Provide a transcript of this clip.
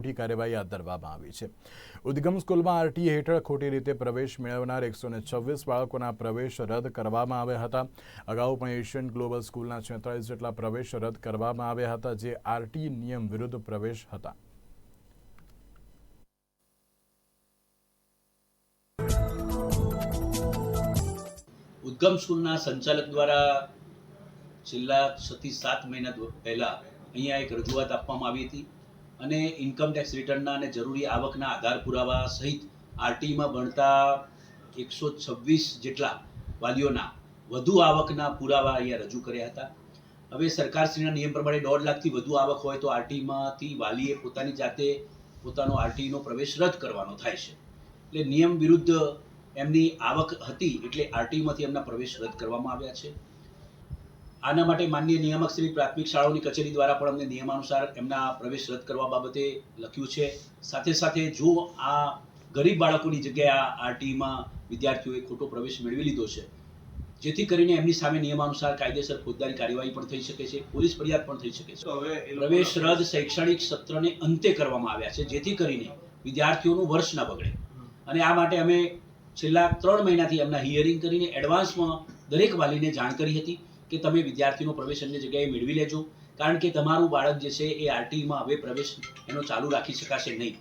મોટી કાર્યવાહી હાથ ધરવામાં આવી છે. ઉદ્ગમ સ્કૂલમાં આરટીએ હેઠળ ખોટી રીતે પ્રવેશ મેળવનાર એકસો છવ્વીસ બાળકોના પ્રવેશ રદ કરવામાં આવ્યા હતા. અગાઉ પણ એશિયન ગ્લોબલ સ્કૂલના છેતાલીસ જેટલા પ્રવેશ રદ કરવામાં આવ્યા હતા, જે આરટી નિયમ વિરુદ્ધ પ્રવેશ હતા. ઉદ્ગમ સ્કૂલના સંચાલક દ્વારા છેલ્લા છથી સાત મહિના પહેલા અહીંયા એક રજૂઆત આપવામાં આવી હતી. અને ઇન્કમ ટેક્સ રિટર્નના અને જરૂરી આવકના આધાર પુરાવા સહિત આરટીમાં ભણતા એકસો છવ્વીસ જેટલા વાલીઓના વધુ આવકના પુરાવા અહીંયા રજૂ કર્યા હતા. હવે સરકારશ્રીના નિયમ પ્રમાણે દોઢ લાખથી વધુ આવક હોય તો આરટીમાંથી વાલીએ પોતાની જાતે પોતાનો આરટીનો પ્રવેશ રદ કરવાનો થાય છે. એટલે નિયમ વિરુદ્ધ એમની આવક હતી એટલે આરટીમાંથી એમના પ્રવેશ રદ કરવામાં આવ્યા છે. આના માટે માન્ય નિયામક શ્રી પ્રાથમિક શાળાઓની કચેરી દ્વારા પણ અમને નિયમાનુસાર એમના પ્રવેશ રદ કરવા બાબતે લખ્યું છે. સાથે સાથે જો આ ગરીબ બાળકોની જગ્યાએ આ આરટીમાં વિદ્યાર્થીઓએ ખોટો પ્રવેશ મેળવી લીધો છે જેથી કરીને એમની સામે નિયમાનુસાર કાયદેસર ફોજદારી કાર્યવાહી પણ થઈ શકે છે પોલીસ ફરિયાદ પણ થઈ શકે છે. હવે પ્રવેશ રદ શૈક્ષણિક સત્રને અંતે કરવામાં આવ્યા છે જેથી કરીને વિદ્યાર્થીઓનું વર્ષ ના બગડે. અને આ માટે અમે છેલ્લા ત્રણ મહિનાથી એમના હિયરિંગ કરીને એડવાન્સમાં દરેક વાલીને જાણ કરી હતી. કે તમે વિદ્યાર્થીનો પ્રવેશ અન્ય જગ્યાએ મેળવી લેજો. કારણ કે તમારું બાળક જે છે એ આરટીમાં હવે પ્રવેશ એનો ચાલુ રાખી શકાશે નહીં.